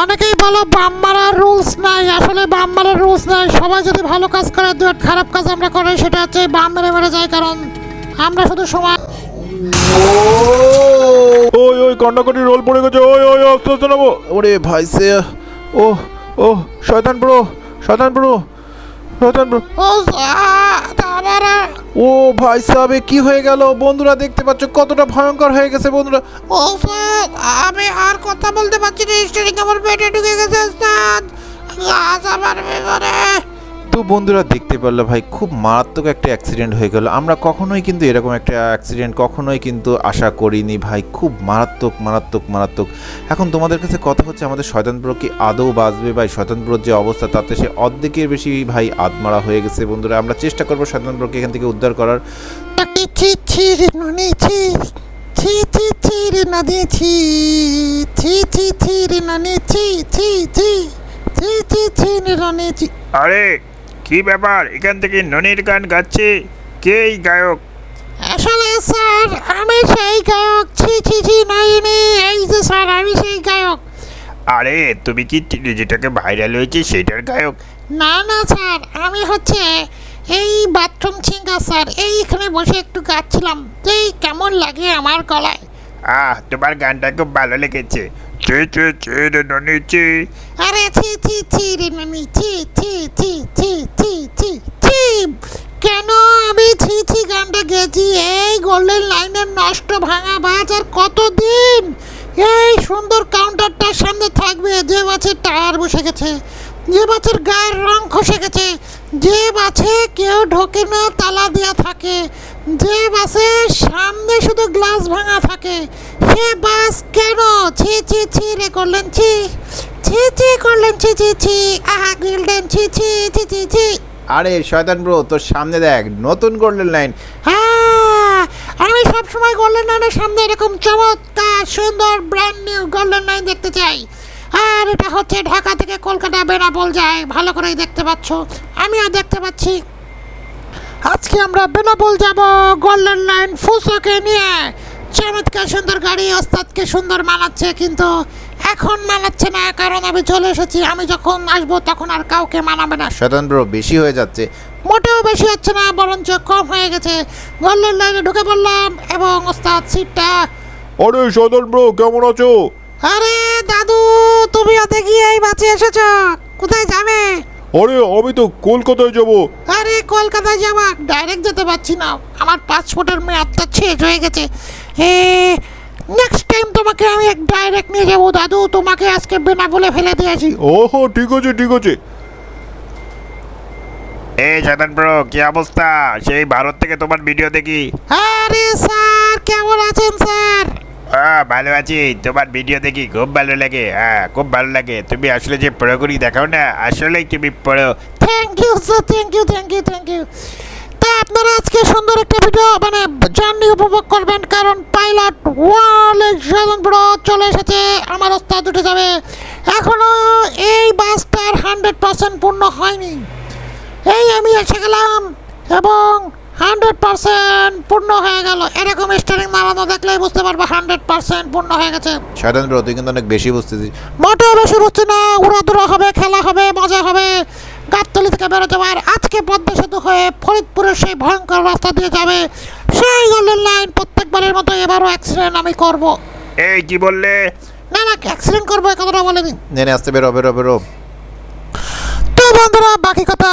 অনেকেই বলো বাম মারার রুলস নাই। আসলে বাম মারার রুলস নাই। সবাই যদি ভালো কাজ করে, দু খারাপ কাজ আমরা করে, সেটা হচ্ছে বাম মেরে মেরে যায়, কারণ আমরা শুধু সময় ওই ওই কন্ডাকটি রোল পড়ে গেছে। ওই ওই আস্তে আস্তে নেব ওরে ভাইসে ও ও, শয়তান ব্রো শয়তান ব্রো শয়তান ব্রো ও আবার আহ, ও ভাই সাহেব কি হয়ে গেল? বন্ধুরা দেখতে পাচ্ছ কতটা ভয়ঙ্কর হয়ে গেছে বন্ধুরা। ও স্যার আমি আর কথা বলতে পারছি না স্টিয়ারিং আমার পেটে ঢুকে গেছে স্যার গাছ আমার ভেতরে তো বন্ধুরা দেখতে পারল ভাই খুব মারাত্মক একটা অ্যাক্সিডেন্ট হয়ে গেল। আমরা কখনোই কিন্তু এরকম একটা অ্যাক্সিডেন্ট কখনোই কিন্তু আশা করিনি ভাই। খুব মারাত্মক মারাত্মক মারাত্মক। এখন তোমাদের কাছে কথা হচ্ছে আমাদের শয়তানপুর কি আদৌ বাঁচবে ভাই? শয়তানপুরের যে অবস্থা তাতে সে অর্ধেকের বেশি ভাই আদমারা হয়ে গেছে বন্ধুরা। আমরা চেষ্টা করব শয়তানপুরকে এখান থেকে উদ্ধার করার। ছি ছি ছি রে ছি ছি ছি ছি রে নদী ছি ছি ছি ছি রে ছি ছি ছি ছি ছি ছি রে ননি ছি। আরে কি ব্যাপার? এখান থেকে ননির গান গাচ্ছে। কে এই গায়ক? আসলে স্যার আমি সেই গায়ক। ছি ছি ছি নয়নি এই যে স্যার আমি সেই গায়ক। আরে তুমি কি যেটাকে ভাইরাল হয়েছে সেটার গায়ক? না না স্যার আমি হচ্ছে এই বাথরুম সিঙ্গার স্যার। এইখানে বসে একটু গাচ্ছিলাম। এই কেমন লাগে আমার গলায়? আহ তোমার গানটা খুব ভালো লেগেছে। চে চে চে রে ননি, চে। আরে ছি ছি ছি রে নানি, ছি ছি ছি ছি ছি ছি ছি। কেন আমি ছি ছি গানটা গেছি এই গোল্ডেন লাইনের নষ্ট ভাঙা বাজ আর কতদিন? এই সুন্দর কাউন্টারটার সামনে থাকবে, যে বাসের টায়ার বসে গেছে, যে বাসের গায়ের রং খসে গেছে, যে বাসে কেউ ঢোকে না, তালা দেওয়া থাকে, যে বাসের সামনে শুধু গ্লাস ভাঙা থাকে সে বাস কেন? ছি ছি ছি রে করলেন ছি। ছি ছি করলেন ছি ছি ছি। আহা গিল্ডেন ছি ছি ছি ছি ছি। আরে শয়তান ব্রো তোর সামনে দেখ নতুন গোল্ডেন লাইন। হ্যাঁ আমি সব সময় গোল্ডেন লাইনের সামনে এরকম চমৎকার সুন্দর ব্র্যান্ড নিউ গোল্ডেন লাইন দেখতে চাই। আর এটা হচ্ছে ঢাকা থেকে কলকাতা বেনাপোল যায় ভালো করেই দেখতে পাচ্ছ। আমিও দেখতে পাচ্ছি। আজকে আমরা বেনাপোল যাব গোল্ডেন লাইন ফুসোকে নিয়ে। চমৎকার সুন্দর গাড়ি ওস্তাদকে সুন্দর মানাচ্ছে কিন্তু এখন মানাচ্ছে না কারণ আমি চলে এসেছি। আমি যখন আসব তখন আর কাউকে মানাবে না। শয়তান ব্রো বেশি হয়ে যাচ্ছে। মোটেও বেশি হচ্ছে না বরঞ্চ কম হয়ে গেছে। গোল্ডেন লাইনে ঢুকে পড়লাম এবং ওস্তাদ সিটটা আরে শয়তান ব্রো কেমন আছো? আরে দাদু তুমিও দেখি এই বাঁচে এসেছ। কোথায় যাবে? আরে আমি তো কলকাতায় যাব। আরে কলকাতায় যাবা? ডাইরেক্ট যেতে পারছি না। আমার পাসপোর্টের মেয়াদটা শেষ হয়ে গেছে। নেক্সট টাইম তোমাকে আমি এক ডাইরেক্ট নিয়ে যাব দাদু। তোমাকে আজকে বেনা বলে ফেলে দিয়েছি। ওহো ঠিক আছে ঠিক আছে। এই শয়তান ব্রো কি অবস্থা? সেই ভারত থেকে তোমার ভিডিও দেখি। আরে স্যার কেমন আছেন স্যার? হ্যাঁ ভালো আছি। তোমার ভিডিও দেখি খুব ভালো লাগে। হ্যাঁ খুব ভালো লাগে। তুমি আসলে যে প্রয়োগরি দেখাও না আসলেই তুমি পড়ো thank you sir thank you thank you thank you তা আপনারা আজকে সুন্দর একটা ভিডিও মানে জার্নি উপভোগ করবেন কারণ পাইলট ওয়ার্ল্ড প্রো চলে এসেছে আমার ওস্তাদ উঠে যাবে। এখনও এই বাসটার হান্ড্রেড পার্সেন্ট পূর্ণ হয়নি। এই আমি এসে গেলাম এবং হান্ড্রেড পার্সেন্ট পূর্ণ হয়ে গেল। এরকম স্টারিং মারানো দেখলেই বুঝতে পারব হান্ড্রেড পার্সেন্ট পূর্ণ হয়ে গেছে। শয়তান ব্রো তুই কিন্তু অনেক বেশি বুঝতেছিস। মোটেও বেশি বুঝছি না উড়াদুরা হবে খেলা হবে মজা হবে। গাবতলি থেকে বেরোতে আর আজকে পদ্মা সেতু হয়ে ফরিদপুরের সেই ভয়ঙ্কর রাস্তা দিয়ে যাবে। সেই গোল্ডেন লাইন প্রত্যেকবারের মতো এবারও অ্যাক্সিডেন্ট আমি করব। এই কি বললে? না না অ্যাক্সিডেন্ট করব এ কথাটা বলে দিন নে নে আসতে বেরো বেরো বেরো। তো বন্ধুরা বাকি কথা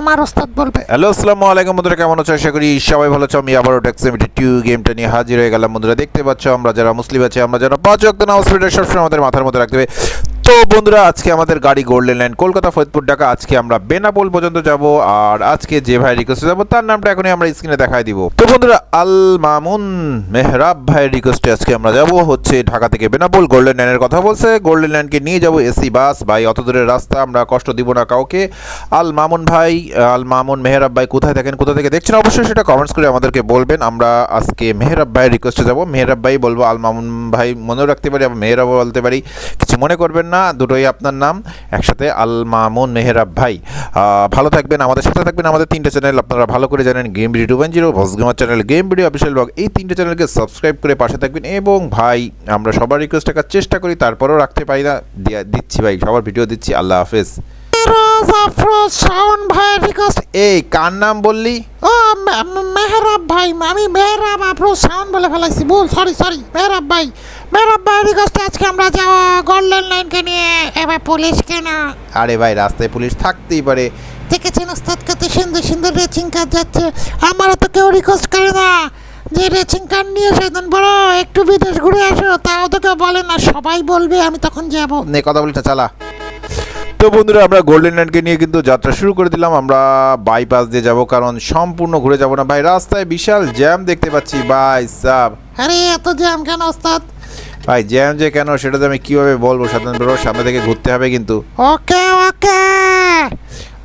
আমার ওস্তাদ বলবে। হ্যালো আসসালামু আলাইকুম বন্ধুরা কেমন আছো? আশা করি সবাই ভালো আছো। আমি আবারও ট্যাক্সিমিটি টু গেমটা নিয়ে হাজির হয়ে গেলাম। বন্ধুরা দেখতে পাচ্ছ আমরা যারা মুসলিম আছে আমরা যারা পাঁচ অক্ট নামাজ পড়ি সবসময় আমাদের মাথার মধ্যে রাখতে হবে। তো বন্ধুরা, আজকে আমাদের গাড়ি গোল্ডেন লাইন কলকাতা ফরিদপুর ঢাকা, আজকে আমরা বেনাপোল পর্যন্ত যাব, আর আজকে যে ভাই রিকোয়েস্টে যাব, তার নামটা এখনই আমরা স্ক্রিনে দেখাই দিব। তো বন্ধুরা, আল মামুন মেহরাব ভাইয়ের রিকোয়েস্টে আজকে আমরা যাব, হচ্ছে ঢাকা থেকে বেনাপোল গোল্ডেন লাইনের কথা বলছে। গোল্ডেন লাইনকে নিয়ে যাব এসি, বাস, ভাই, অত দূরের রাস্তা, আমরা কষ্ট দিব না কাউকে। আল মামুন ভাই, আল মামুন মেহরাব ভাই, কোথায় থাকেন কোথা থেকে দেখছেন, অবশ্যই সেটা কমেন্টস করে আমাদেরকে বলবেন। আমরা আজকে মেহরাব ভাইয়ের রিকোয়েস্টে যাব। মেহরাব ভাই বলব, আল মামুন ভাই মনেও রাখতে পারি, আবার মেহরাবও বলতে পারি, কিছু মনে করবেন না। না দুটোই আপনার নাম একসাথে আল মামুন মেহরাব ভাই। ভালো থাকবেন আমাদের সাথে থাকবেন আমাদের তিনটে চ্যানেল আপনারা ভালো করে জানেন game video two one zero boss gamer channel game video official blog এই তিনটে চ্যানেলকে সাবস্ক্রাইব করে পাশে থাকবেন। এবং ভাই আমরা সবার রিকোয়েস্ট রাখার চেষ্টা করি তারপরেও রাখতে পারি না দিচ্ছি ভাই সবার ভিডিও দিচ্ছি আল্লাহ হাফেজ। রোজ আফরোজ শাওন ভাইয়ের রিকোয়েস্ট এই কার নাম বললি? ও মেহরাব ভাই আমি মেহরাব আফরোজ শাওন বলে ফেলাইছি ভুল সরি সরি মেহরাব ভাই। ভাই রিকোয়েস্টে আজকে আমরা যাব গোল্ডেন লাইনকে নিয়ে। এবার পুলিশকে না? আরে ভাই রাস্তায় পুলিশ থাকতেই পারে। দেখেছেন ওস্তাদ কত সুন্দর সুন্দর রেচিং কার যাচ্ছে? আমারও তো কেউ রিকোয়েস্ট করে না যে রেচিং কার নিয়ে সেদিন বড় একটু বিদেশ ঘুরে আসো তাও তো কেউ বলে না সবাই বলবে আমি তখন যাব। নে কথা বলিস না চালা। তো বন্ধুরা আমরা গোল্ডেন ল্যান্ডকে নিয়ে কিন্তু যাত্রা শুরু করে দিলাম। আমরা বাইপাস দিয়ে যাব কারণ সম্পূর্ণ ঘুরে যাব না। ভাই রাস্তায় বিশাল জ্যাম দেখতে পাচ্ছি ভাই সাব। আরে এত জ্যাম কেন ওস্তাদ? ভাই জ্যাম যে কেন সেটা তো আমি কীভাবে বলব? সাধারণ বড় সামনে থেকে ঘুরতে হবে কিন্তু। ওকে ওকে!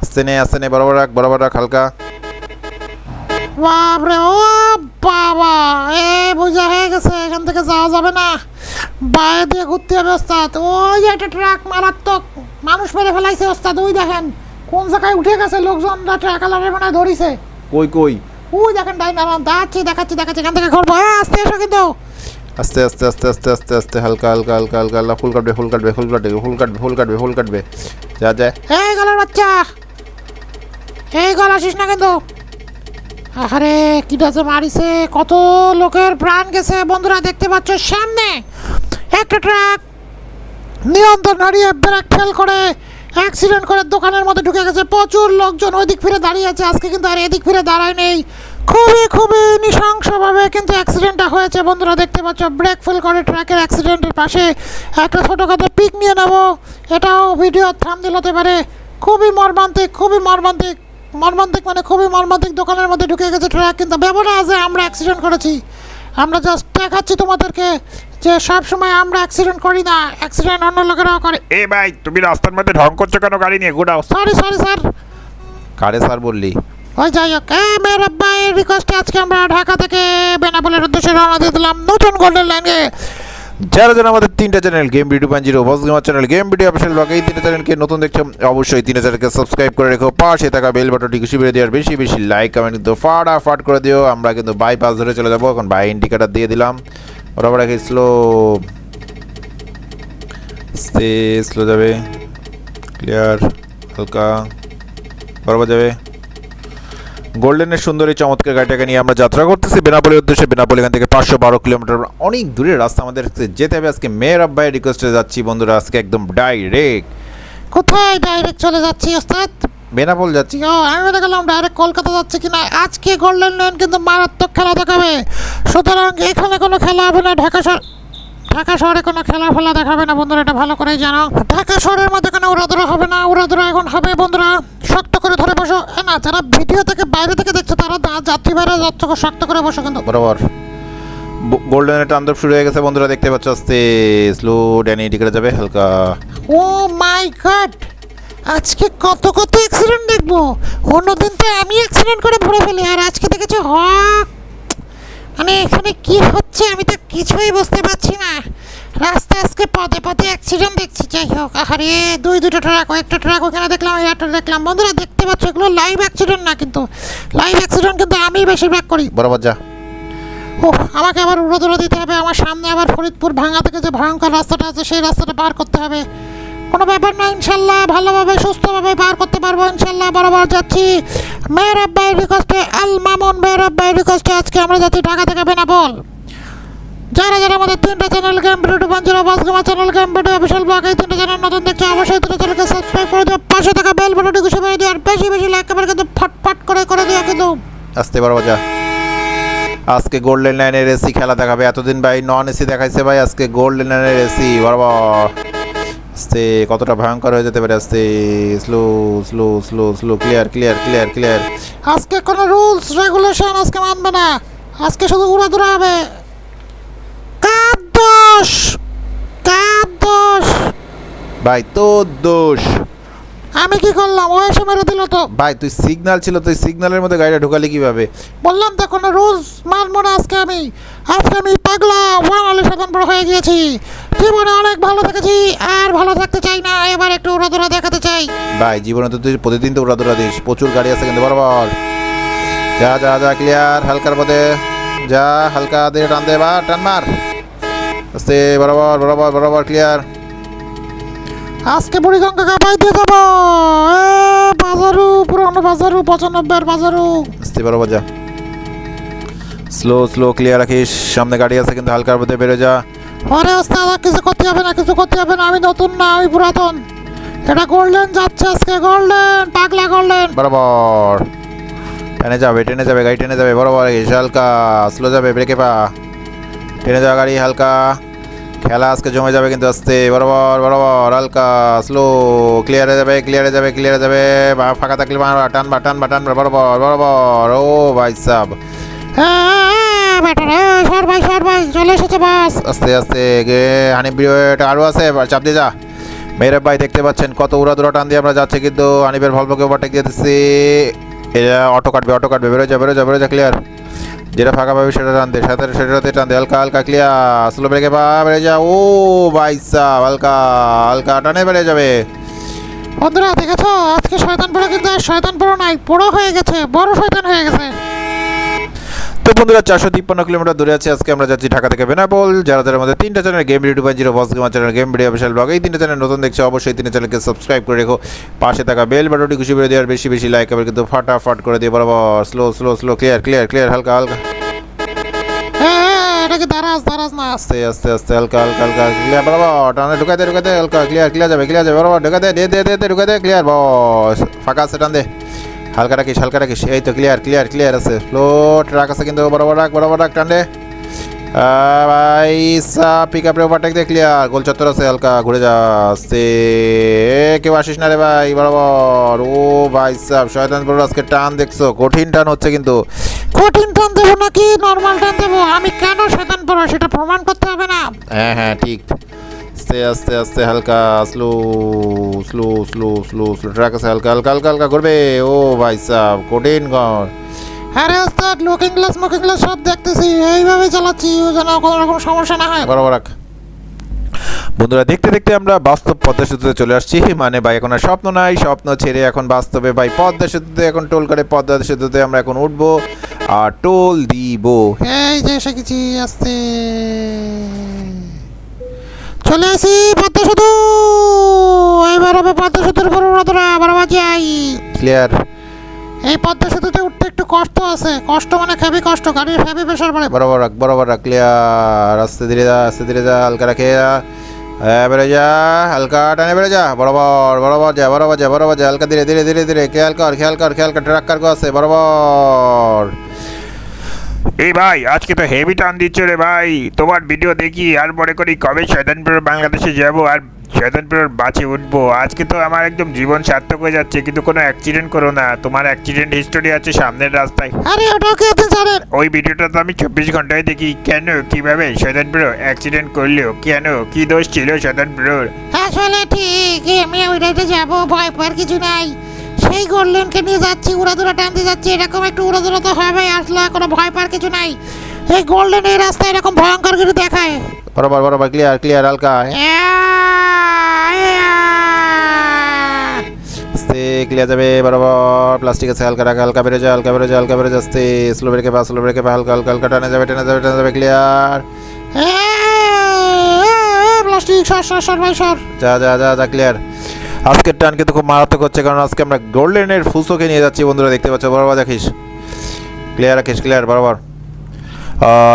আস্তে নে আস্তে নে বরাবর রাখ বরাবর রাখ হালকা। বাপরে ও বাবা! এ বোঝা হয়ে গেছে এখান থেকে যাওয়া যাবে না। বাইরে দিয়ে ঘুরতে হবে ওস্তাদ। ওই একটা ট্রাক মারাত্মক। মানুষ মেরে ফেলাইছে ওস্তাদ ওই দেখেন। কোন জায়গায় উঠে গেছে লোকজনরা ট্রাক আলারে মানে ধরিছে। কই কই? ওই দেখেন ডাইন দাঁড়ান দাঁড়াচ্ছি দেখাচ্ছি দেখাচ্ছি এখান থেকে ঘুরবো। হ্যাঁ আস্তে এসো কিন্তু। আস্তে আস্তে আস্তে আস্তে আস্তে আস্তে, হালকা হালকা হালকা হালকা হালকা, ফুল কাটবে ফুল কাটবে ফুল কাটবে ফুল কাটবে ফুল কাটবে ফুল কাটবে। যা যায় এই গলার বাচ্চা! এই গলা আসিস না কিন্তু। আরে কি ডাছে মারিছে, কত লোকের প্রাণ গেছে। বন্ধুরা, দেখতে পাচ্ছ সামনে একটা ট্রাক নিয়ন্ত্রণ হারিয়ে ব্রেক ফেল করে, অ্যাক্সিডেন্ট করে দোকানের মধ্যে ঢুকে গেছে। প্রচুর লোকজন ওই দিক ফিরে দাঁড়িয়ে আছে। আজকে কিন্তু আর এদিক ফিরে দাঁড়ায় নেই। খুবই খুবই নৃশংসভাবে কিন্তু অ্যাক্সিডেন্টটা হয়েছে। বন্ধুরা দেখতে পাচ্ছ ব্রেক ফেল করে ট্রাকের অ্যাক্সিডেন্টের পাশে একটা ছোটোখাটো পিক নিয়ে নেব। এটাও ভিডিও থাম দিল হতে পারে। খুবই মর্মান্তিক খুবই মর্মান্তিক মর্মান্তিক মানে খুবই মর্মান্তিক দোকানের মধ্যে ঢুকে গেছে ট্রাক কিন্তু ব্যবহার যে আমরা অ্যাক্সিডেন্ট করেছি। আমরা জাস্ট দেখাচ্ছি তোমাদেরকে যে সব সময় আমরা অ্যাক্সিডেন্ট করি না অ্যাক্সিডেন্ট অন্য লোকেরাও করে। এ ভাই তুমি রাস্তার মধ্যে ঢং করছ কেন গাড়ি নিয়ে? ঘুরাও সরি সরি স্যার কারে স্যার বললি? ওই যাই হোক মেয়ের রিকোয়েস্টে আজকে আমরা ঢাকা থেকে বেনাপোলের উদ্দেশ্যে রওনা দিয়ে দিলাম নতুন গোল্ডেন লাইনে যারা যারা আমাদের তিনটা চ্যানেল গেম ভিডিও পান zero boss gamer channel game video official blog এই তিনটা চ্যানেলকে নতুন দেখছ, অবশ্যই তিনটা চ্যানেলকে সাবস্ক্রাইব করে রেখো। পাশে থাকা বেল বাটনটি খুশি বেড়ে দেওয়ার, বেশি বেশি লাইক কমেন্ট কিন্তু ফাটাফাট করে দিও। আমরা কিন্তু বাইপাস ধরে চলে যাব। এখন বাই ইন্ডিকেটার দিয়ে দিলাম। বরাবর রেখে স্লো স্লো যাবে। ক্লিয়ার হালকা, বরাবর যাবে। গোল্ডেনের সুন্দর চমৎকার গাড়িটাকে নিয়ে আমরা যাত্রা করতেছি। বেনাপোলের উদ্দেশ্যে বেনাপোল এখান থেকে পাঁচশো বারো কিলোমিটার অনেক দূরের রাস্তা আমাদের যেতে হবে। আজকে মেয়ের আব্বাই রিকোয়েস্টে যাচ্ছি। বন্ধুরা আজকে একদম ডাইরেক্ট কোথায় ডাইরেক্ট চলে যাচ্ছি ওস্তাদ? বেনাপোল যাচ্ছি। ও আমি মনে করলাম ডাইরেক্ট কলকাতা যাচ্ছে কিনা? আজকে গোল্ডেন লাইন কিন্তু মারাত্মক খেলা দেখাবে। সুতরাং এখানে কোনো খেলা হবে না। ঢাকা শহর ঢাকা শহরে কোনো খেলা ফেলা দেখাবে না বন্ধুরা এটা ভালো করেই জানো। ঢাকা শহরের মধ্যে কোনো উড়াদুরা হবে না উড়াদুরা এখন হবে বন্ধুরা শক্ত করে ধরে বসো। না যারা ভিডিও থেকে বাইরে থেকে দেখছ তারা যাত্রী বাইরে যাচ্ছ শক্ত করে বসো কিন্তু। বরাবর। গোল্ডেনের টান্দব শুরু হয়ে গেছে বন্ধুরা দেখতে পাচ্ছ আস্তে স্লো ড্যানি ইন্ডিকেটার যাবে হালকা। Oh my god! আজকে কত কত অ্যাক্সিডেন্ট দেখব? অন্যদিন তো আমি অ্যাক্সিডেন্ট করে ভরে ফেলি আর আজকে দেখেছি হক! মানে এখানে কি হচ্ছে আমি তো কিছুই বুঝতে পারছি না। রাস্তা আজকে পদে পদে অ্যাক্সিডেন্ট দেখছি যাই হোক। আরে দুই দুটো ট্রাক একটা ট্রাক ওখানে দেখলাম এই একটা দেখলাম। বন্ধুরা দেখতে পাচ্ছ এগুলো লাইভ অ্যাক্সিডেন্ট না কিন্তু। লাইভ অ্যাক্সিডেন্ট কিন্তু আমি বেশিরভাগ করি। বরাবর যা। ও আমাকে আবার উড়োদুড়ো দিতে হবে। আমার সামনে আবার ফরিদপুর ভাঙা থেকে যে ভয়ঙ্কর রাস্তাটা আছে সেই রাস্তাটা পার করতে হবে। কোনো ব্যাপার না, ইনশাল্লাহ ভালোভাবে, সুস্থভাবে পার করতে পারব, ইনশাল্লাহ। বরাবর যাচ্ছি। মেয়ের আব্বাই রিকোয়েস্টে আল মামুন মেয়ের আব্বাই রিকোয়েস্টে আজকে আমরা যাচ্ছি ঢাকা থেকে বেনাপোল। যারা যারা আমাদের তিনটা চ্যানেল গেম ভিডিও টু পাঞ্জের আবাস gamer channel game video official blog এই তিনটা চ্যানেল নতুন দেখছে, অবশ্যই তিনটা চ্যানেলকে সাবস্ক্রাইব করে দিও। পাশে থাকা বেল বাটনটি ঘুষে মেরে দিও, আর বেশি বেশি লাইক কমেন্ট কিন্তু ফটফট করে করে দিও কিন্তু। আস্তে বরাবর যা আজকে গোল্ডেন লাইনের এসি খেলা দেখাবে। এতদিন ভাই নন এসি দেখাইছে ভাই, আজকে গোল্ডেন লাইনের এসি বরাবর। আস্তে, কতটা ভয়ঙ্কর হয়ে যেতে পারে, আস্তে slow slow slow slow clear clear clear clear আজকে কোনো রুলস রেগুলেশন আজকে মানবে না। আজকে শুধু উড়াদুরা হবে। কার দোষ? কার দোষ? ভাই, তোর দোষ। আমি কি করলাম? ও এসে মেরে দিল তো। ভাই, তুই সিগন্যাল ছিল, তুই সিগন্যালের মধ্যে গাড়িটা ঢুকালি কীভাবে? বললাম তো, কোনো রুলস মানবো না আজকে আমি। আজকে আমি পাগলা ওয়ান সাধন বড় হয়ে গিয়েছি। জীবনে অনেক ভালো থেকেছি আর ভালো থাকতে চাই না এবার একটু উড়াদুরা দেখাতে চাই। ভাই জীবনে তো তুই প্রতিদিন তো উড়াদুরা দিস প্রচুর গাড়ি আছে কিন্তু বরাবর। যা যা যা ক্লিয়ার হালকার পথে। যা হালকা দিয়ে টান দে বা টান মার। আস্তে বরাবর বরাবর বরাবর ক্লিয়ার আজকে বুড়িগঙ্গা কাপাই দিয়ে যাব। বাজারু পুরনো বাজারু পঁচানব্বই বাজারু। আস্তে বরাবর যা। স্লো স্লো ক্লিয়ার রাখিস। সামনে গাড়ি আছে কিন্তু হালকার পথে বেরো যা। পরে ওস্তাদ আর কিছু করতে হবে না কিছু করতে হবে না আমি নতুন না আমি পুরাতন। এটা গোল্ডেন যাচ্ছে আজকে গোল্ডেন পাগলা গোল্ডেন বরাবর। টেনে যাবে টেনে যাবে গাড়ি টেনে যাবে বরাবর হালকা স্লো যাবে ব্রেকে পা। টেনে যাওয়া গাড়ি হালকা খেলা আজকে জমে যাবে কিন্তু আস্তে বরাবর বরাবর হালকা স্লো ক্লিয়ারে যাবে ক্লিয়ারে যাবে ক্লিয়ারে যাবে বা ফাঁকা থাকলে মারবা টান বা টান বা টান বা বরাবর বরাবর ও ভাই সাব। হ্যাঁ রে সর ভাই সর ভাই চলে এসেছে বাস। আস্তে আস্তে গে হানি বিরিয়টা আরও আছে এবার চাপ দিয়ে যা। মেয়েরা ভাই দেখতে পাচ্ছেন কত উড়া দুরা টান দিয়ে আমরা যাচ্ছি কিন্তু হানিবের ভলভকে ওভারটেক দিয়ে দিচ্ছি। এটা অটো কাটবে অটো কাটবে বেরো যা বেরো যা বেরো যা ক্লিয়ার যেটা ফাঁকা পাবে সেটা টান দে সাথে সেটাতে টান দে হালকা হালকা ক্লিয়ার স্লো ব্রেকে পা বেড়ে যা ও বাইসা হালকা হালকা টানে বেড়ে যাবে। বন্ধুরা দেখেছ? আজকে শয়তান পুরো কিন্তু আর শয়তান পুরো নাই পুরো হয়ে গেছে বড় শয়তান হয়ে গেছে। তো বন্ধুরা, চারশো তিপ্পান্ন কিলোমিটার দূরে আছে। আজকে আমরা যাচ্ছি ঢাকা থেকে বেনাপোল, যারা যারা আমাদের তিনটা channel game two point zero boss gamer channel game video official blog এই তিনটা চ্যানেল নতুন দেখছে, অবশ্যই তিনটা চ্যানেলকে সাবস্ক্রাইব করে রেখো। পাশে থাকা বেল বাটনটি খুশি করে দেওয়ার বেশি বেশি লাইক আবার কিন্তু ফাটাফাট করে দিয়ে বরাবর slow slow slow clear clear clear হালকা হালকা। হ্যাঁ এটা কি দারাজ দারাজ না। আস্তে আস্তে আস্তে, হালকা ক্লিয়ার ক্লিয়ার ক্লিয়ার যাবে ক্লিয়ার যাবে, বরাবর দে দে দে দে ক্লিয়ার বস, ফাঁকা আছে, টান দে। হালকা রাখিস হালকা রাখিস। এই তো ক্লিয়ার ক্লিয়ার ক্লিয়ার আছে। স্লো ট্রাক আছে কিন্তু বরাবর রাখ বরাবর রাখ টান ভাই সা পিক আপে ওভারটেক দে ক্লিয়ার গোল চত্বর আছে হালকা ঘুরে যা আস্তে এ, কেউ আসিস না রে ভাই বরাবর। ও ভাই সাহ শয়তান বড় আজকে টান দেখছ। কঠিন টান হচ্ছে কিন্তু। কঠিন টান দেবো নাকি? নর্মাল টান দেবো? আমি কেন শয়তান পুরো সেটা প্রমাণ করতে হবে না? হ্যাঁ হ্যাঁ ঠিক। আস্তে আস্তে আস্তে হালকা slow slow slow slow slow truck আছে হালকা হালকা হালকা হালকা করবে। ও ভাই সাহ কঠিন ঘর। আরে ওস্তাদ লুকিং গ্লাস মুকিং গ্লাস সব দেখতেছি। এইভাবে চালাচ্ছি ও যেন কোনো রকম সমস্যা না হয়। বরাবর রাখ। বন্ধুরা দেখতে দেখতে আমরা বাস্তব পদ্মা সেতুতে চলে আসছি। মানে ভাই এখন আর স্বপ্ন নাই স্বপ্ন ছেড়ে এখন বাস্তবে ভাই পদ্মা সেতুতে এখন টোল করে পদ্মা সেতুতে আমরা এখন উঠবো আর টোল দিব। এই যে এসে গেছি আসতে। চলে আসি পদ্মা সেতু এবার হবে পদ্মা সেতুর উপর উড়াদুরা বারবার যাই ক্লিয়ার এই পদ্মা সেতুতে উঠতে একটু কষ্ট আছে। কষ্ট মানে হেভি কষ্ট গাড়ির হেভি প্রেশার পড়ে বরাবর রাখ বরাবর রাখ ক্লিয়ার আস্তে ধীরে যা আস্তে ধীরে যা হালকা রাখে। যা হ্যাঁ বেড়ে যা হালকা টানে বেড়ে যা বরাবর বরাবর যা বরাবর যা বরাবর যা হালকা ধীরে ধীরে ধীরে ধীরে খেয়াল কর খেয়াল কর খেয়াল কর ট্রাক কার্গো আছে বরাবর। এই ভাই আজকে তো হেভি টান দিচ্ছ রে ভাই। তোমার ভিডিও দেখি আর মনে করি কবে শয়তানপুর বাংলাদেশে যাব আর শয়তানপুরের বাঁচে উঠবো। আজকে তো আমার একদম জীবন সার্থক হয়ে যাচ্ছে কিন্তু কোনো অ্যাক্সিডেন্ট করো না। তোমার অ্যাক্সিডেন্ট হিস্টোরি আছে সামনের রাস্তায়। আরে ওটাও কি আপনি জানেন? ওই ভিডিওটা তো আমি চব্বিশ ঘন্টায় দেখি। কেন কীভাবে শয়তানপুর অ্যাক্সিডেন্ট করল? কেন কি দোষ ছিল শয়তানপুরের? আসলে ঠিক আমি ওইটাতে যাব ভয় পাওয়ার কিছু নাই। সেই গোল্ডেনকে নিয়ে যাচ্ছি উড়াদুরা টানতে যাচ্ছি এরকম একটু উড়াদুরা তো হবে আসলে কোনো ভয় পাওয়ার কিছু নাই। এই গোল্ডেন এই রাস্তায় এরকম ভয়ঙ্কর কিছু দেখায়। বরাবর বরাবর ক্লিয়ার ক্লিয়ার হালকা আস্তে ক্লিয়ার যাবে বরাবর প্লাস্টিক আছে হালকা রাখা হালকা বেরো যা হালকা বেরো যা হালকা বেরো যা আস্তে স্লো ব্রেকে পা স্লো ব্রেকে পা হালকা হালকা হালকা টানে যাবে টানে যাবে টানে যাবে ক্লিয়ার প্লাস্টিক সর সর সর ভাই সর। যা যা যা যা ক্লিয়ার আজকের টান কিন্তু খুব মারাত্মক হচ্ছে, কারণ আজকে আমরা গোল্ডেনের ফুসোকে নিয়ে যাচ্ছি। বন্ধুরা, দেখতে পাচ্ছ, বরাবর দেখিস। ক্লিয়ার রাখিস ক্লিয়ার, বরাবর।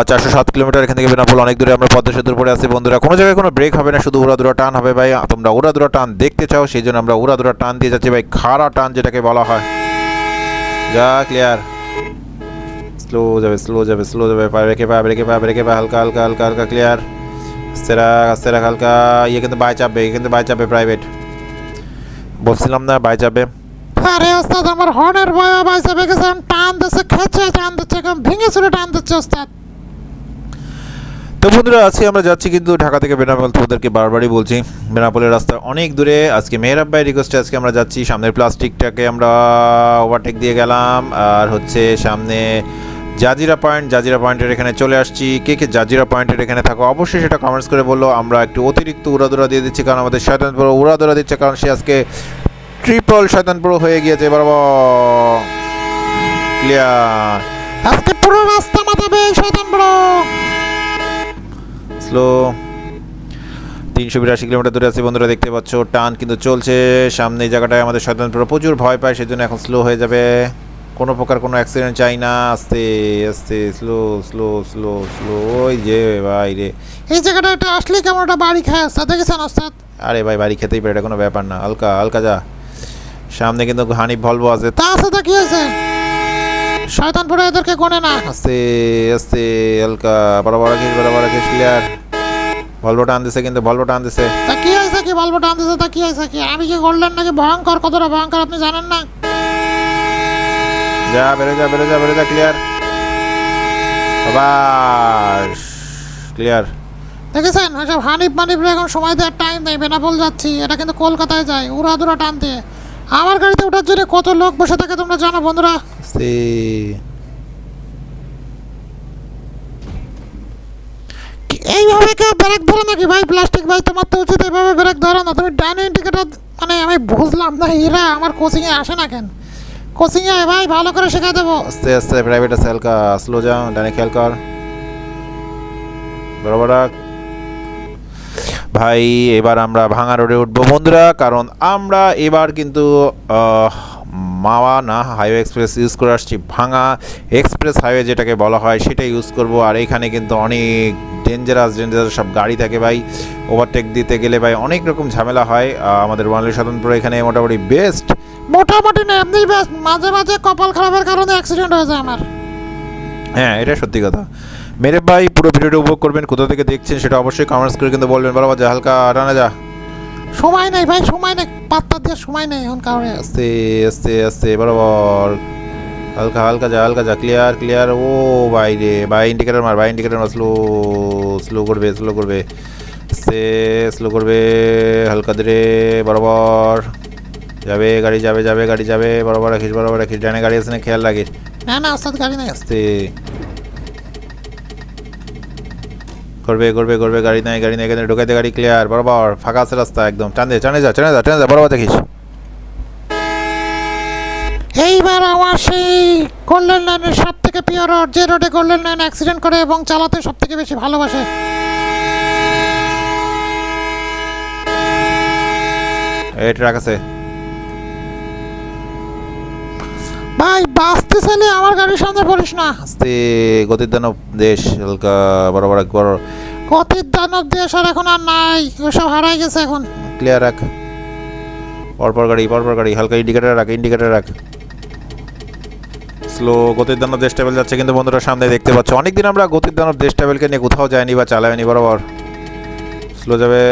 চারশো সাত কিলোমিটার এখান থেকে বেনাপোল, অনেক দূরে আমরা পদ্মা সেতুর পরে আছি। বন্ধুরা, কোনো জায়গায় কোনো ব্রেক হবে না, শুধু উড়াদুরা টান হবে। ভাই, তোমরা উড়াদুরা টান দেখতে চাও, সেই জন্য আমরা উড়াদুরা টান দিয়ে যাচ্ছি। ভাই, খাড়া টান যেটাকে বলা হয়। যা, ক্লিয়ার। স্লো যাবে স্লো যাবে স্লো যাবে। পা রেখে পা রেখে পা রেখে, পা হালকা হালকা হালকা হালকা ক্লিয়ার আস্তে রাখ হালকা। ইয়ে কিন্তু বাই চাপবে ইয়ে কিন্তু বাই চাপবে প্রাইভেট বলছিলাম না বাই চাপবে আরে ওস্তাদ আমার হর্নের ভয় ভাই চেপে গেছে টান দিচ্ছে খেছে টান দিচ্ছে এখন ভেঙে চুরে টান দিচ্ছে ওস্তাদ। তো বন্ধুরা আজকে আমরা যাচ্ছি কিন্তু ঢাকা থেকে বেনাপোল তোমাদেরকে বারবারই বলছি। বেনাপোলের রাস্তা অনেক দূরে আজকে মেহরাব ভাই রিকোয়েস্টে আজকে আমরা যাচ্ছি সামনের প্লাস্টিকটাকে আমরা ওভারটেক দিয়ে গেলাম আর হচ্ছে সামনে জাজিরা পয়েন্ট, জাজিরা পয়েন্টের এখানে চলে আসছি। কে কে জাজিরা পয়েন্টের এখানে থাকো, অবশ্যই সেটা কমেন্টস করে বলল। আমরা একটু অতিরিক্ত উড়াদুরা দিয়ে দিচ্ছি, কারণ আমাদের শয়তানপুর উড়াদুরা দিচ্ছে, কারণ সে আজকে ট্রিপল শয়তানপুর হয়ে গিয়েছে। বরাবর ক্লিয়ার আজকে পুরো রাস্তা মাথাবে শয়তান বড় স্লো তিনশো বিরাশি কিলোমিটার দূরে আছে বন্ধুরা, দেখতে পাচ্ছ, টান কিন্তু চলছে। সামনে এই জায়গাটায় আমাদের শয়তানপুর প্রচুর ভয় পায়, সেজন্য এখন স্লো হয়ে যাবে। কোনো প্রকার কোনো অ্যাক্সিডেন্ট চাই না আস্তে আস্তে স্লো স্লো স্লো স্লো ওই যে ভাই রে। এই জায়গাটা একটা আসলে কেমন একটা বাড়ি খায় আসতে দেখেছেন ওস্তাদ? আরে ভাই বাড়ি খেতেই পারে এটা কোনো ব্যাপার না। হালকা হালকা যা। সামনে কিন্তু হানিফ ভলভো আছে। তা আছে তা কি হয়েছে? শয়তানপুরে এদেরকে গোনে না। আস্তে আস্তে হালকা বরাবর রাখিস বরাবর রাখিস ক্লিয়ার ভলভোটা আনতেছে কিন্তু ভলভোটা আনতেছে। তা কি হয়েছে কি? বলব টানতেছে তা কি হয়েছে কি? আমি কি করলেন নাকি? ভয়ঙ্কর কতটা ভয়ঙ্কর আপনি জানেন না? যা বেরো যা বেরো যা বেরো যা ক্লিয়ার আবার ক্লিয়ার দেখেছেন? ওইসব হানিফ মানিফরে এখন সময় দেওয়ার টাইম নেই বেনাপোল যাচ্ছি। এটা কিন্তু কলকাতায় যায় উড়াদুরা টানতে। আমার গাড়িতে ওঠার জন্য কত লোক বসে থাকে তোমরা জানো বন্ধুরা? এইভাবে কেউ ব্রেক ধরে নাকি? ভাই প্লাস্টিক ভাই তোমার তো উচিত এইভাবে ব্রেক ধরো না। তুমি ডাইন ইন্ডিকেটার মানে আমি বুঝলাম না এরা আমার কোচিংয়ে আসে না কেন? কোচিংয়ে ভাই, ভালো করে শেখা দেবো। আস্তে আস্তে প্রাইভেট আছে হালকা স্লো যাও ডানে খেয়াল কর। বরাবর ভাই, এবার আমরা ভাঙা রোডে উঠবো। বন্ধুরা, কারণ আমরা এবার কিন্তু মাওয়া না হাইওয়ে এক্সপ্রেস ইউজ করে আসছি ভাঙা এক্সপ্রেস হাইওয়ে যেটাকে বলা হয় সেটা ইউজ করব। আর এখানে কিন্তু অনেক ডেঞ্জারাস ডেঞ্জারাস সব গাড়ি থাকে ভাই। ওভারটেক দিতে গেলে ভাই অনেক রকম ঝামেলা হয়। আমাদের বাঙালি স্বতন্ত্র এখানে মোটামুটি বেস্ট মোটামুটি না এমনি ব্যাস মাঝে মাঝে কপাল খারাপের কারণে অ্যাক্সিডেন্ট হয়ে যায় আমার। হ্যাঁ এটা সত্যি কথা। মেরে ভাই পুরো ভিডিওটা উপভোগ করবেন। কোথা থেকে দেখছেন সেটা অবশ্যই কমেন্টস করে কিন্তু বলবেন। বরাবর যা হালকা টানা যা। সময় নেই ভাই সময় নেই। পাত্তা দিয়ে সময় নেই এখন কারণে। আস্তে আস্তে আস্তে বরাবর। হালকা হালকা যা হালকা যা ক্লিয়ার ক্লিয়ার ও ভাই রে ভাই ইন্ডিকেটার মার ভাই ইন্ডিকেটার মার স্লো স্লো করবে স্লো করবে। আস্তে স্লো করবে হালকা ধীরে বরাবর। যাবে গাড়ি যাবে যাবে গাড়ি যাবে বরাবর রাখিস বরাবর রাখিস। ডানে গাড়ি আছে না খেয়াল রাখিস। না না আস্তে গাড়ি নেই। আস্তে। করবে করবে করবে গাড়ি নাই গাড়ি নাই এখানে ঢোকাইতে গাড়ি ক্লিয়ার বরাবর ফাঁকা আছে রাস্তা একদম। টান দে টানে যা টানে যা টানে যা বরাবর দেখিস। এইবার আমার সেই গোল্ডেন লাইনের সব থেকে প্রিয় রোড যে রোডে গোল্ডেন লাইন অ্যাক্সিডেন্ট করে এবং চালাতে সব থেকে বেশি ভালোবাসে। এই ট্রাক আছে। ভাই বাঁচতে চাইলে আমার গাড়ির সামনে পড়িস না। আস্তে গতির দানব দেশ হালকা বরাবর বড় গতির দানব দেশ আর এখন আর নাই ওসব হারাই গেছে এখন। ক্লিয়ার রাখ। পরপর গাড়ি পরপর গাড়ি হালকা ইন্ডিকেটার রাখ ইন্ডিকেটার রাখ। স্লো গতির দানব দেশ টেবিল যাচ্ছে কিন্তু বন্ধুরা সামনে দেখতে পাচ্ছ অনেকদিন আমরা গতির দানব দেশ টেবিলকে নিয়ে কোথাও যাইনি বা চালাইনি বরাবর। স্লো যাবে।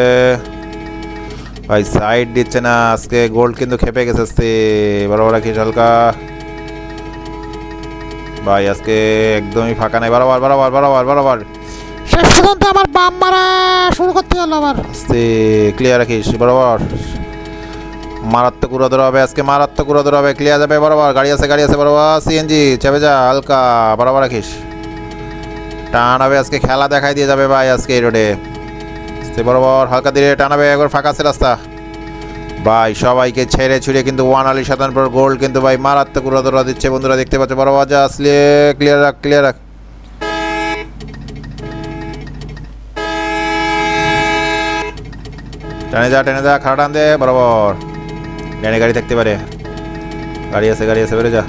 ভাই সাইড দিচ্ছে না আজকে গোল্ড কিন্তু খেপে গেছে আস্তে বরাবর রাখিস হালকা। ভাই আজকে একদমই ফাঁকা নাই। বরাবর বরাবর বরাবর বরাবর শেষ পর্যন্ত আমার বাম মারা শুরু করতে হলো আবার। আস্তে ক্লিয়ার রাখিস বরাবর। মারাত্মক উড়াদর হবে আজকে মারাত্মক উড়াদর হবে ক্লিয়ার যাবে বরাবর। গাড়ি আছে গাড়ি আছে বরাবর। সিএনজি চেপে যা হালকা বরাবর রাখিস। টান হবে আজকে খেলা দেখাই দিয়ে যাবে ভাই আজকে এই রোডে বরাবর হালকা দিয়ে টানাবে একবার ফাঁকা আছে রাস্তা। ভাই, সবাইকে ছেড়ে ছুড়ে কিন্তু ওয়ান আলি সাতানপুর গোল্ড কিন্তু ভাই মারাত্মক উড়াদরা দিচ্ছে। বন্ধুরা দেখতে পাচ্ছ বরাবর যা আসলে ক্লিয়ার রাখ ক্লিয়ার রাখ। টেনে যা টেনে যা, খাড়া টান দে, বরাবর। ডানে গাড়ি থাকতে পারে। গাড়ি আছে গাড়ি আছে, বেরো যা।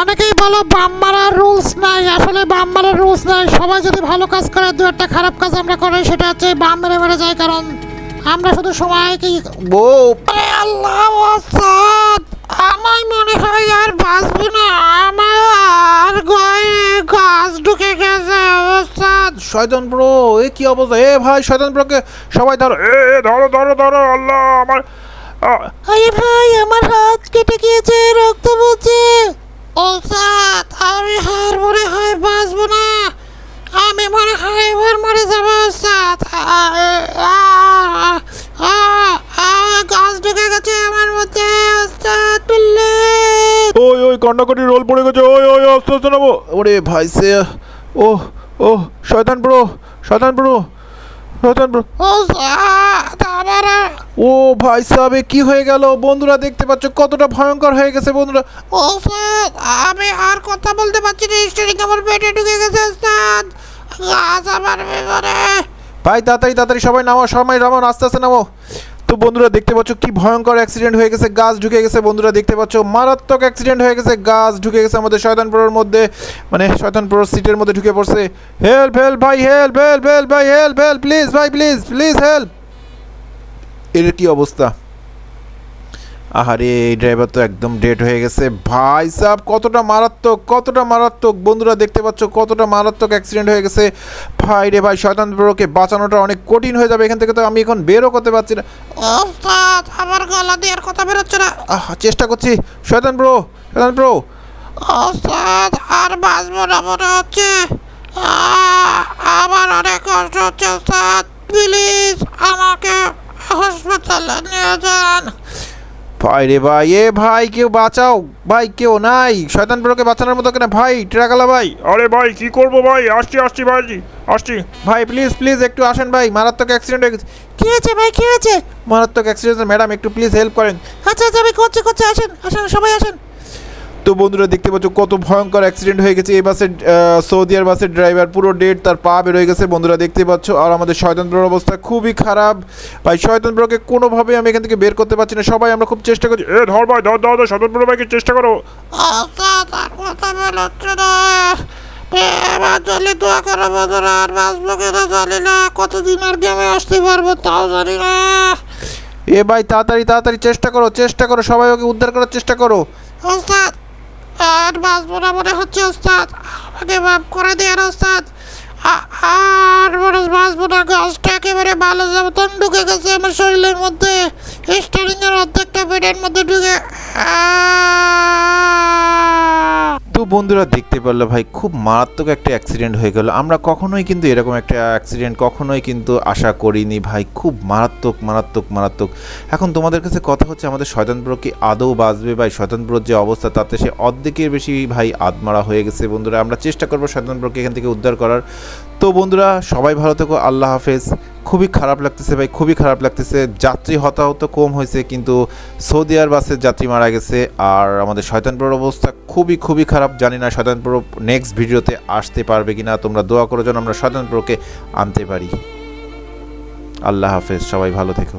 অনেকেই বলো বাম মারার রুলস নাই, আসলে বাম মারার রুলস নাই। সবাই যদি ভালো কাজ করে, দু একটা খারাপ কাজ আমরা করি সেটা হচ্ছে বাম মেরে মেরে যায়। কারণ আমরা শুধু সময়কে বউ। আল্লাহ আমার মনে হয় আর বাঁচবো না। আমার গায়ে গাছ ঢুকে গেছে ওস্তাদ শয়তান ব্রো এ কি অবস্থা? এ ভাই শয়তান ব্রোকে সবাই ধরো। এ ধরো ধরো ধরো আল্লাহ আমার আরে ভাই আমার হাত কেটে গিয়েছে রক্ত পড়ছে ওস্তাদ আমি আর মনে হয় বাঁচবো না। আমি মনে হয় এবার মরে যাব ওস্তাদ আ, আ, আ, আ, গাছ ঢুকে গেছে আমার মধ্যে প্লিজ ওই ওই কান্নাকাটি রোল পড়ে গেছে। ওই ওই আস্তে আস্তে নামো। ওরে ভাই সে ও ও শয়তান ব্রো শয়তান ব্রো শয়তান ব্রো। ও ভাই সাহেব কি হয়ে গেল? বন্ধুরা দেখতে পাচ্ছ কতটা ভয়ঙ্কর হয়ে গেছে বন্ধুরা। ওস্তাদ আমি আর কথা বলতে পারছি না স্টিয়ারিং আমার পেটে ঢুকে গেছে ওস্তাদ গাছ আমার ভেতরে ভাই, তাড়াতাড়ি তাড়াতাড়ি সবাই নামো সবাই নামো, আস্তে আস্তে নামো। তো বন্ধুরা, দেখতে পাচ্ছ কি ভয়ঙ্কর অ্যাক্সিডেন্ট হয়ে গেছে, গাছ ঢুকে গেছে, বন্ধুরা, দেখতে পাচ্ছ মারাত্মক অ্যাক্সিডেন্ট হয়ে গেছে, গাছ ঢুকে গেছে আমাদের শয়তানপুরের মধ্যে মানে শয়তানপুরের সিটের মধ্যে ঢুকে পড়ছে। হেল্প হেল্প ভাই হেল্প হেল্প হেল্প ভাই হেল্প হেল্প প্লিজ ভাই প্লিজ প্লিজ হেল্প এর কি অবস্থা? আহারে এই ড্রাইভার তো একদম ডেট হয়ে গেছে। ভাই সাহ কতটা মারাত্মক কতটা মারাত্মক। বন্ধুরা দেখতে পাচ্ছ কতটা মারাত্মক অ্যাক্সিডেন্ট হয়ে গেছে। ভাই রে ভাই শয়তান ব্রোকে বাঁচানোটা অনেক কঠিন হয়ে যাবে। এখান থেকে তো আমি এখন বেরও করতে পারছি না। ওস্তাদ আমার গলা দিয়ে আর কথা বেরোচ্ছে না। আহ চেষ্টা করছি। শয়তান ব্রো শয়তান ব্রো। ওস্তাদ আর বাঁচবো না মনে হচ্ছে। আমার অনেক কষ্ট হচ্ছে ওস্তাদ। প্লিজ আমাকে হাসপাতালে নিয়ে যান। ভাই রে ভাই। এ ভাই কেউ বাঁচাও। ভাই কেউ নাই। শয়তান ব্রোকে বাঁচানোর মতো কেন? ভাই ট্রাকালা ভাই। আরে ভাই কি করব ভাই? আসছি আসছি ভাই আসছি। ভাই প্লিজ প্লিজ একটু আসেন ভাই। মারাত্মক অ্যাক্সিডেন্ট হয়ে গেছে। কি হয়েছে ভাই কি হয়েছে? মারাত্মক অ্যাক্সিডেন্ট ম্যাডাম একটু প্লিজ হেল্প করেন। আচ্ছা আচ্ছা আমি করছি করছি আসেন আসেন সবাই আসেন। তো বন্ধুরা দেখতে পাচ্ছ কত ভয়ঙ্কর অ্যাক্সিডেন্ট হয়ে গেছে। এই বাসের আহ, সৌদিয়ার বাসের ড্রাইভার পুরো ডেট তার পা বেরোয় গেছে। বন্ধুরা দেখতে পাচ্ছ আর আমাদের শয়তন্ত্রের অবস্থা খুবই খারাপ। ভাই শয়তন্ত্রকে কোনোভাবে আমি এখান থেকে বের করতে পারছি না। সবাই আমরা খুব চেষ্টা করছি। এ ধর ভাই ধর ধর ধর ভাইকে চেষ্টা করো। ওস্তাদ আর কথা বেরোচ্ছে না। এবার জলে দোয়া করো বন্ধুরা আর বাঁচবো কিনা জানি না কতদিন আর গেমে আসতে পারব তাও জানি না। এ ভাই তাড়াতাড়ি তাড়াতাড়ি চেষ্টা করো চেষ্টা করো সবাই ওকে উদ্ধার করার চেষ্টা করো। ওস্তাদ আর বাঁচবো না মনে হচ্ছে ওস্তাদ। আমাকে মাফ করে দেন ওস্তাদ। আর মনে হয় বাঁচবো না গাছটা একেবারে ভালো যাব ঢুকে গেছে আমার শরীরের মধ্যে। স্টারিং এর অর্ধেকটা পেটের মধ্যে ঢুকে। তো বন্ধুরা, দেখতে পারল ভাই, খুব মারাত্মক একটা অ্যাক্সিডেন্ট হয়ে গেল। আমরা কখনোই কিন্তু এরকম একটা অ্যাক্সিডেন্ট কখনোই কিন্তু আশা করিনি ভাই। খুব মারাত্মক মারাত্মক মারাত্মক। এখন তোমাদের কাছে কথা হচ্ছে, আমাদের শয়তানপুর কি আদৌ বাঁচবে ভাই? শয়তানপুরের যে অবস্থা, তাতে সে অর্ধেকের বেশি ভাই আদমারা হয়ে গেছে বন্ধুরা। আমরা চেষ্টা করব শয়তানপুরকে এখান থেকে উদ্ধার করার। তো বন্ধুরা, সবাই ভালো থেকো, আল্লাহ হাফেজ। খুবই খারাপ লাগতেছে ভাই, খুবই খারাপ লাগতেছে। যাত্রী হতাহত কম হয়েছে, কিন্তু সৌদি আর বাসের যাত্রী মারা গেছে। আর আমাদের শয়তানপুর অবস্থা খুবই খুবই খারাপ। জানি না শয়তানপুর নেক্সট ভিডিওতে আসতে পারবে কি না তোমরা দোয়া করো যেন আমরা শয়তানপুরকে আনতে পারি। আল্লাহ হাফেজ, সবাই ভালো থেকো।